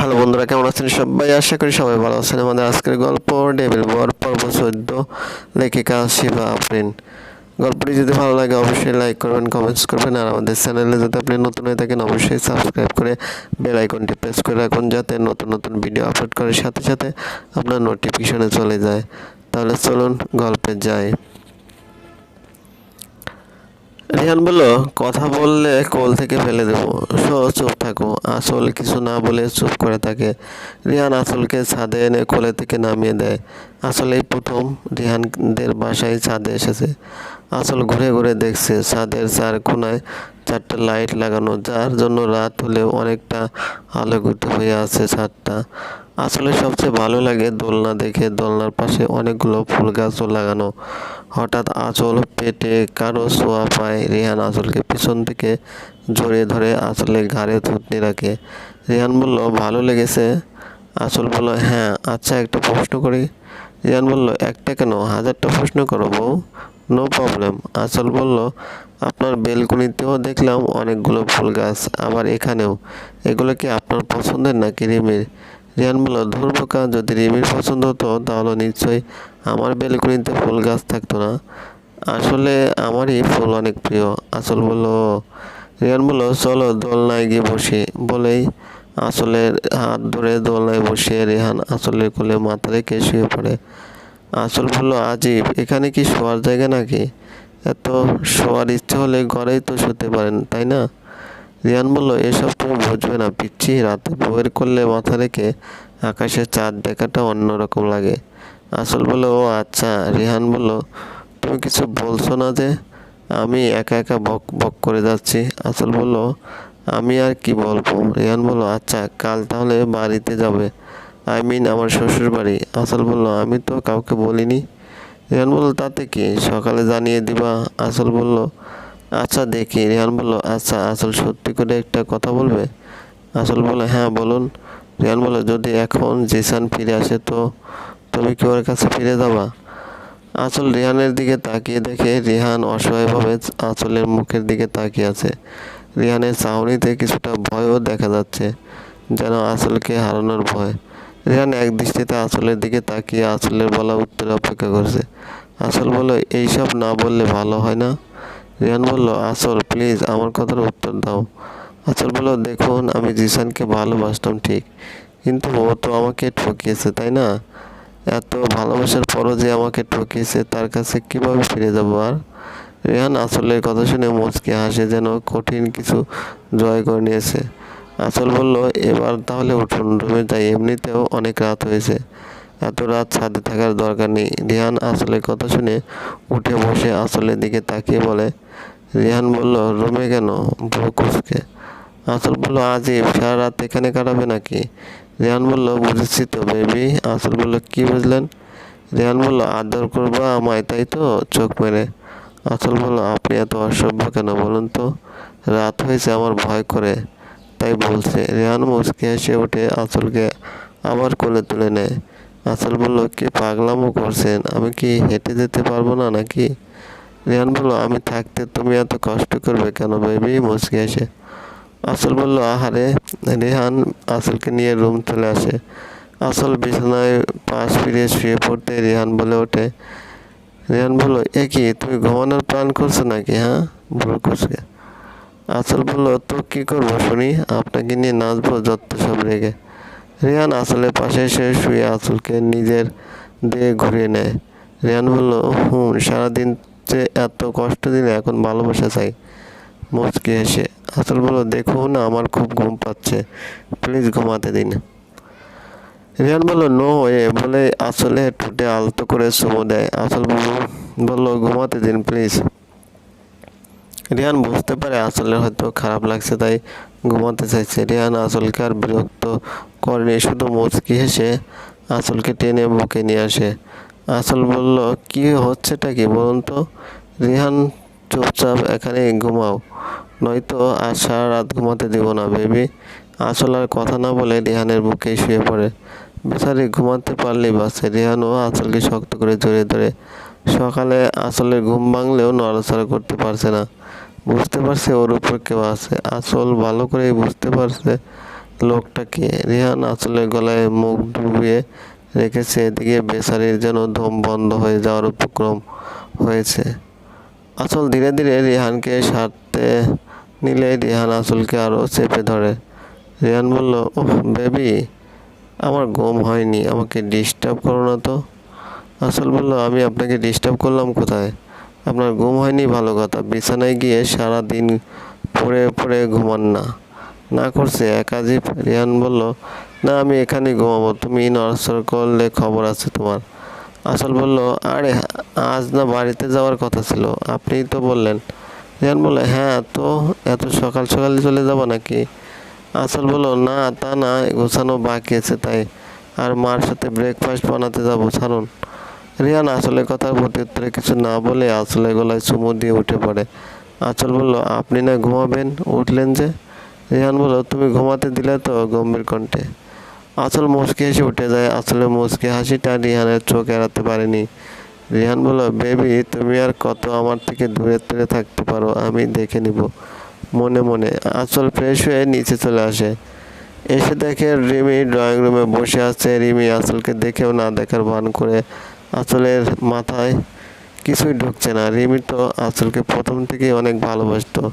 Hello বন্ধুরা, কেমন আছেন সবাই? আশা করি সবাই ভালো আছেন। আমাদের আজকের গল্প ডেবিল বর পর্ব চোদ্দ, লেখিকা শিবা আফরিন। গল্পটি যদি ভালো লাগে, অবশ্যই লাইক করবেন কমেন্টস করবেন, আর আমাদের চ্যানেলে যদি আপনি নতুন হয়ে থাকেন, অবশ্যই সাবস্ক্রাইব করে বেল আইকনটি প্রেস করে রাখুন, যাতে নতুন নতুন ভিডিও আপলোড করার সাথে সাথে আপনার নোটিফিকেশনে চলে যায়। তাহলে চলুন গল্পে যাই। রিহান বলল, কথা বললে কোল থেকে ফেলে দেবো। সো চুপ থাকো। আসল কিছু না বলে চুপ করে থাকে। রিহান আসলকে ছাদে এনে কোলে থেকে নামিয়ে দেয়। আসলে এই প্রথম রিহানদের বাসায় ছাদে এসেছে। আসল ঘুরে ঘুরে দেখছে ছাদের চার কোনায় চারটা লাইট লাগানো, যার জন্য রাত হলেও অনেকটা আলোকিত হয়ে আছে ছাদটা। আসলে সবচেয়ে ভালো লাগে দোলনা দেখে। দোলনার পাশে অনেকগুলো ফুল গাছও লাগানো। হঠাৎ আঁচল পেটে কারও ছোঁয়া পায়। রেহান আঁচলকে পিছন থেকে জড়িয়ে ধরে আঁচলে ঘাড়ে থুতনি রাখে। রেহান বলল, ভালো লেগেছে? আঁচল বলল হ্যাঁ আচ্ছা একটা প্রশ্ন করি। রিয়ান বলল, একটা কেন? হাজারটা প্রশ্ন করো বউ। No problem. আঁচল বলল, আপনার বেলকুনিতেও দেখলাম অনেকগুলো ফুল গাছ, আবার এখানেও। এগুলো কি আপনার পছন্দের নাকি রিমির? রিয়ান বলল যদি রিমির পছন্দ হতো, তাহলে নিশ্চয়ই আমার বেলকুনিতে ফুল গাছ থাকতো না। আসলে আমারই ফুল অনেক প্রিয়। আসল বলল রিয়ান বলল চলো দোলনায় গিয়ে বসি। বলেই আসলের হাত ধরে দোলনায় বসিয়ে রেহান আসলের কোলে মাথা রেখে শুয়ে পড়ে। আসল বলল, আজিব, এখানে কি শোয়ার জায়গা নাকি? এত শোয়ার ইচ্ছে হলে ঘরেই তো শুতে পারেন, তাই না? রিয়ান বলল, এসব তুমি বুঝবে না, পিচ্ছি। রাতে বইয়ের করলে মাথা রেখে আকাশে চাঁদ দেখাটা অন্যরকম লাগে। আসল বলল ও আচ্ছা। রিহান বলল, তুমি কিছু বলছো না যে আমি একা একা বক বক করে যাচ্ছি? আসল বলল, আমি আর কি বলব? রিহান বলল আচ্ছা কাল তাহলে বাড়িতে যাবে। আই মিন আমার শ্বশুর বাড়ি আসল বলল, আমি তো কাউকে বলিনি। রিহান বলল, তাতে কি? সকালে জানিয়ে দিবা। আসল বলল আচ্ছা দেখি। রিহান বলল আচ্ছা আসল সত্যি করে একটা কথা বলবে? আসল বলে হ্যাঁ বলুন। রিহান বলল, যদি এখন জিসান ফিরে আসে তো, তুমি কি ওর কাছে ফিরে যাবা? আঁচল রিহানের দিকে তাকিয়ে দেখে রিহান অসহায়ভাবে আঁচলের মুখের দিকে তাকিয়ে আছে। রিহানের চাহনিতে কিছুটা ভয়ও দেখা যাচ্ছে, যেন আঁচলকে হারানোর ভয়। রিহান এক দৃষ্টিতে আঁচলের দিকে তাকিয়ে আঁচলের বলা উত্তর অপেক্ষা করছে। আঁচল বলল, এইসব না বললে ভালো হয় না? রিহান বলল, আসল প্লিজ আমার কথার উত্তর দাও। আঁচল বলল, দেখুন, আমি জিসানকে ভালোবাসতাম ঠিক, কিন্তু ও তো আমাকে ঠকিয়েছে, তাই না? এত ভালোবাসার পরও যে আমাকে ঠকিয়েছে, তার কাছে কীভাবে ফিরে যাব আর? রেহান আসলের কথা শুনে মুচকে হাসে, যেন কঠিন কিছু জয় করে নিয়েছে। আসল বলল, এবার তাহলে উঠুন রুমে। যাই এমনিতেও অনেক রাত হয়েছে। এত রাত ছাদে থাকার দরকার নেই। রিহান আসলের কথা শুনে উঠে বসে আসলের দিকে তাকিয়ে বলে, রিহান বলল, রুমে কেন? ভ্রু কুচকে। আসল বলল আজই সারা রাত এখানে কাটাবে নাকি? রেহান বলল, বুঝেছি তো বেবি। আসল বলল, কি বুঝলেন? রেহান বলল, আদর করবা আমায়, তাই তো? চোখ মেরে। আসল বলল, আপনি এত অসভ্য কেন বলুন তো? রাত হয়েছে আমার ভয় করে, তাই বলছে। রেহান মুচকে হেসে উঠে আসলকে আবার কোলে তুলে নেয়। আসল বলল, কি পাগলামো করছেন? আমি কি হেঁটে যেতে পারব না নাকি? রেহান বলল, আমি থাকতে তুমি এত কষ্ট করবে কেন? বেবি মুচকে হেসে। আসল বলল, আহারে রেহান আসলকে নিয়ে রুম চলে আসে। আসল বিছানায় পাশ ফিরে শুয়ে পড়তে রেহান বলে ওঠে। রেহান বলল, এ কি, তুমি ঘুমানোর প্ল্যান করছ নাকি হ্যাঁ? ভুল করছে। আসল বলল, তো কী করব শুনি? আপনাকে নিয়ে নাচবো যত সব রেগে। রেহান আসলের পাশে এসে শুয়ে আসলকে নিজের দিয়ে ঘুরিয়ে নেয়। রেহান বলল, হুম, সারাদিন যে এত কষ্ট দিলে এখন ভালোবাসা চাই। মুচকি হেসে আসল বলল, দেখুন, আমার খুব ঘুম পাচ্ছে। প্লিজ ঘুমাতে দিন। রিয়ান বলল, নো ওয়ে, বলে আসলে ঠোঁটে আলতো করে চুমো দেয়। আসল বলল, ঘুমাতে দিন, প্লিজ। রিয়ান বুঝতে পারে আসলে হয়তো খারাপ লাগছে, তাই ঘুমাতে চাইছে। রিয়ান আসলকে আর বিরক্ত করেনি, শুধু মুচকি হেসে আসলকে টেনে বুকে নিয়ে আসে। আসল বলল, কি হচ্ছেটা কি? বলুন তো। রিহান চুপচাপ এখানে ঘুমাও। নয়তো আর সারা রাত ঘুমাতে দিব না, বেবি। আসল আর কথা না বলে রিহানের বুকে শুয়ে পড়ে। বেচারি ঘুমাতে পারলেই বাসে রিহানও আসলকে শক্ত করে জড়িয়ে ধরে। সকালে আসলে ঘুম ভাঙলেও নড়াচড়া করতে পারছে না। বুঝতে পারছে ওর উপর কেউ আছে। আসল ভালো করেই বুঝতে পারছে লোকটাকে। রিহান আসলে গলায় মুখ ডুবিয়ে রেখেছে, এদিকে বেচারির যেন ধম বন্ধ হয়ে যাওয়ার উপক্রম হয়েছে। আসল ধীরে ধীরে রিহানকে সারতে নিলে রিহান আসলকে আরও চেপে ধরে। রিহান বলল ওহ বেবি, আমার গম হয়নি, আমাকে ডিস্টার্ব করো না তো। আসল বলল, আমি আপনাকে ডিস্টার্ব করলাম কোথায়? আপনার ঘুম হয়নি, ভালো কথা। বিছানায় গিয়ে সারা দিন পড়ে পড়ে ঘুমান না। না করছে একাজিব রিহান বলল, না, আমি এখানে ঘুমাবো। তুমি নড়াচড়া করলে খবর আছে তোমার। আসল বলল, আরে, আজ না বাড়িতে যাওয়ার কথা ছিল। আপনিই তো বললেন। রিহান বলল হ্যাঁ তো এত সকাল সকালে চলে যাব নাকি? আসল বলল, না, তা না, গোছানো বাকি আছে, তাই। আর মার সাথে ব্রেকফাস্ট বানাতে যাব, ছাড়ুন। রিহান আসলে কথার প্রতি উত্তরে কিছু না বলে আসলে গলায় চুমু দিয়ে উঠে পড়ে। আচল বলল, আপনি না ঘুমাবেন? উঠলেন যে। রিহান বলল, তুমি ঘুমাতে দিলে তো গম্ভীর কণ্ঠে। আসল মুচকি হেসে উঠে যায়। আসলে মুচকি হাসিটা রিহানের চোখ এড়াতে পারেনি। রিহান বলল, বেবি, তুমি আর কত আমার থেকে দূরে দূরে থাকতে পারো, আমি দেখে নিব। মনে মনে আসল ফ্রেশ হয়ে নিচে চলে আসে। এসে দেখে রিমি ড্রয়িং রুমে বসে আছে। রিমি আসলকে দেখেও না দেখার ভান করে আসলের মাথায় কিছুই ঢুকছে না। রিমি তো আসলকে প্রথম থেকেই অনেক ভালোবাসতো।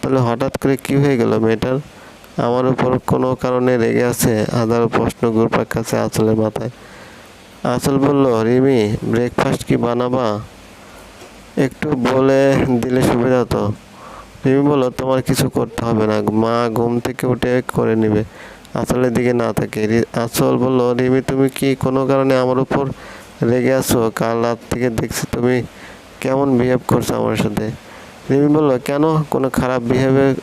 তাহলে হঠাৎ করে কি হয়ে গেল মেয়েটার? আমার উপর কোনো কারণে রেগে আছে হাজারো প্রশ্ন ঘুরপাক কাছে আসলের মাথায়। আসল বলল, রিমি ব্রেকফাস্ট কি বানাবা? একটু বলে দিলে সুবিধা হতো। রিমি বলল, তোমার কিছু করতে হবে না। মা ঘুম থেকে উঠে করে নেবে। আসলের দিকে না থাকে আসল বলল, রিমি, তুমি কি কোনো কারণে আমার উপর রেগে আছো, কাল রাত থেকে দেখছি তুমি কেমন বিহেভ করছ আমার সাথে। রিমি বলল, কেন? কোনো খারাপ বিহেভে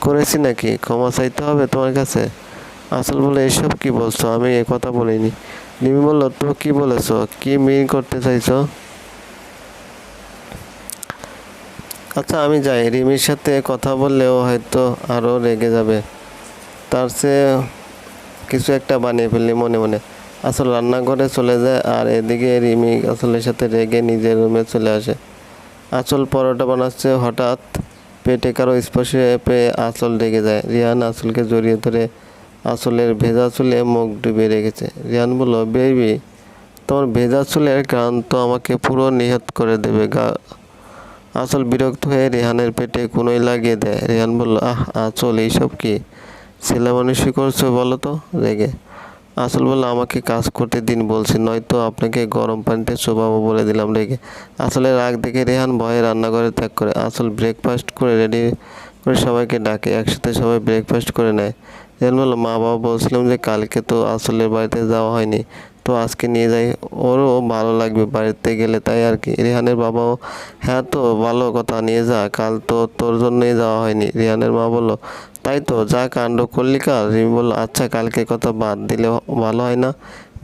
করেছি নাকি? ক্ষমা চাইতে হবে তোমার কাছে? আসল বলে এসব কি বলছো? আমি এ কথা বলিনি। রিমি বলল, তো কি বলেছ? কি মিন করতে চাইছো? আচ্ছা আমি যাই। রিমির সাথে কথা বললেও হয়তো আরও রেগে যাবে। তার চেয়ে কিছু একটা বানিয়ে ফেললি মনে মনে। আসল রান্নাঘরে চলে যায় আর এদিকে রিমি আসলের সাথে রেগে নিজের রুমে চলে আসে। আঁচল পরোটা বানাচ্ছে হঠাৎ। পেটে কারও স্পর্শে পেয়ে আঁচল রেগে যায়। রিয়ান আঁচলকে জড়িয়ে ধরে আঁচলের ভেজা চুলে মুখ ডুবিয়ে রেখেছে। রিয়ান বলল, বেবি, তোমার ভেজা চুলের কারণ তো আমাকে পুরো নিহত করে দেবে গা। আঁচল বিরক্ত হয়ে রেহানের পেটে কোনোই লাগিয়ে দেয়। রেহান বলল, আহ, আঁচল, এইসব কি? ছেলে মানুষই করছ বলো তো? রেগে। আসল বলল, আমাকে কাজ করতে দিন বলছি, নয়তো আপনাকে গরম পানিতে চোবাবো বলে দিলাম রেগে। আসলে রাগ দেখে রেহান ভয়ে রান্নাঘরে ত্যাগ করে, আসল ব্রেকফাস্ট করে রেডি করে সবাইকে ডাকে, একসাথে সবাই ব্রেকফাস্ট করে নেয়। রেহান বলল, মা বাবা বলছিলাম যে কালকে তো আসলের বাড়িতে যাওয়া হয়নি, তো আজকে নিয়ে যাই, ওরও ভালো লাগবে বাড়িতে গেলে, তাই আর কি। রেহানের বাবাও হ্যাঁ তো, ভালো কথা, নিয়ে যা, কাল তো তোর জন্যই যাওয়া হয়নি। রেহানের মা বলল তাই তো, যা কাণ্ড করলি কাল। রিমি বলল আচ্ছা কালকে কথা বাদ দিলে ভালো হয় না?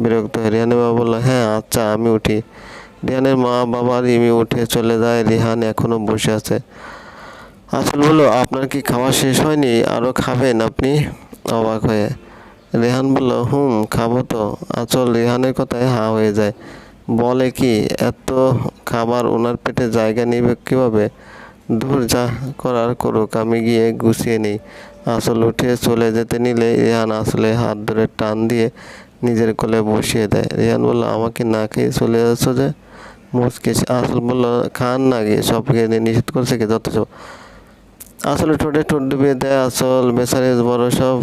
বিরক্ত হয়ে রিহানের বাবা বলল হ্যাঁ আচ্ছা আমি উঠি। রিহানের মা বাবা রিমি উঠে চলে যায়, রিহান এখনও বসে আছে। আসল বলল, আপনার কি খাওয়া শেষ হয়নি? আরও খাবেন আপনি? অবাক হয়ে। রেহান বলল, হুম, খাব তো। আচল রেহানের কথায় হা হয়ে যায়। বলে কি, এত খাবার ওনার পেটে জায়গা নেবে কীভাবে? দূর যা করার করুক, আমি গিয়ে গুছিয়ে নিই। আসল উঠে চলে যেতে নিলে রেহান আসলে হাত ধরে টান দিয়ে নিজের কোলে বসিয়ে দেয়। রেহান বলল, আমাকে না খেয়ে চলে যাচ্ছ যে? মুচকে আসল বলল, খান না গিয়ে, সব খেয়ে নিষেধ করছে কি যত সব আসলে ঠোঁটে ঠোঁট ডুবিয়ে দেয় আসল বেচারে বড় সব।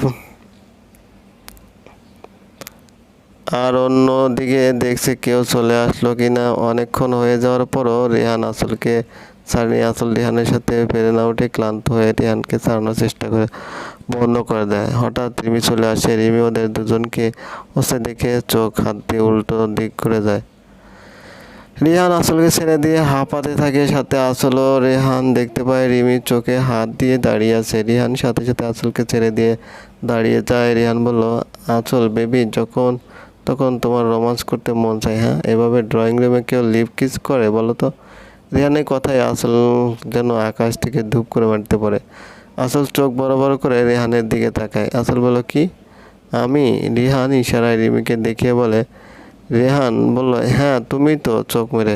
আর অন্য দিকে দেখছে কেউ চলে আসলো কিনা। অনেকক্ষণ হয়ে যাওয়ার পরও রেহান আসলকে ছাড়িয়ে আসল রেহানের সাথে পেরে না উঠে ক্লান্ত হয়ে রিহানকে ছাড়ানোর চেষ্টা করে বন্ধ করে দেয়। হঠাৎ রিমি চলে আসে। রিমি ওদের দুজনকে ওসে দেখে চোখ, হাত দিয়ে উল্টো দিক করে যায়। রিহান আসলকে ছেড়ে দিয়ে হাঁপাতে থাকে। সাথে আসলও রেহান দেখতে পায় রিমির চোখে হাত দিয়ে দাঁড়িয়ে আছে। রিহান সাথে সাথে আসলকে ছেড়ে দিয়ে দাঁড়িয়ে যায়। রিহান বলল আচল বেবি, যখন তখন তোমার রোমান্স করতে মন চায় হ্যাঁ? এভাবে ড্রয়িং রুমে কেউ লিপ কিস করে বলো তো? রিহানের কথায় আসল যেন আকাশ থেকে ধূপ করে মারতে পারে আসল চোখ বড় বড় করে রেহানের দিকে তাকায়। আসল বলো কি? আমি রিহান ইশারায় রিমিকে দেখিয়ে বলে, রেহান বলল হ্যাঁ তুমি তো চোখ মেরে।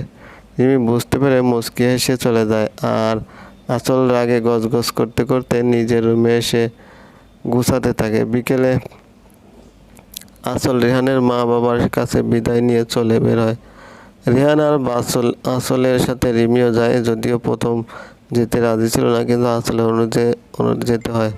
রিমি বুঝতে পেরে মুচকি হেসে চলে যায়। আর আসল রাগে গজগজ করতে করতে নিজের রুমে এসে গুছাতে থাকে। বিকেলে আসল রেহানের মা বাবার কাছে বিদায় নিয়ে চলে বের হয়। রেহান আর বাসল, আসলের সাথে রিমিও যায়, যদিও প্রথম যেতে রাজি ছিল না, কিন্তু আসলে অনুযায়ী অনুরোধে যেতে হয়।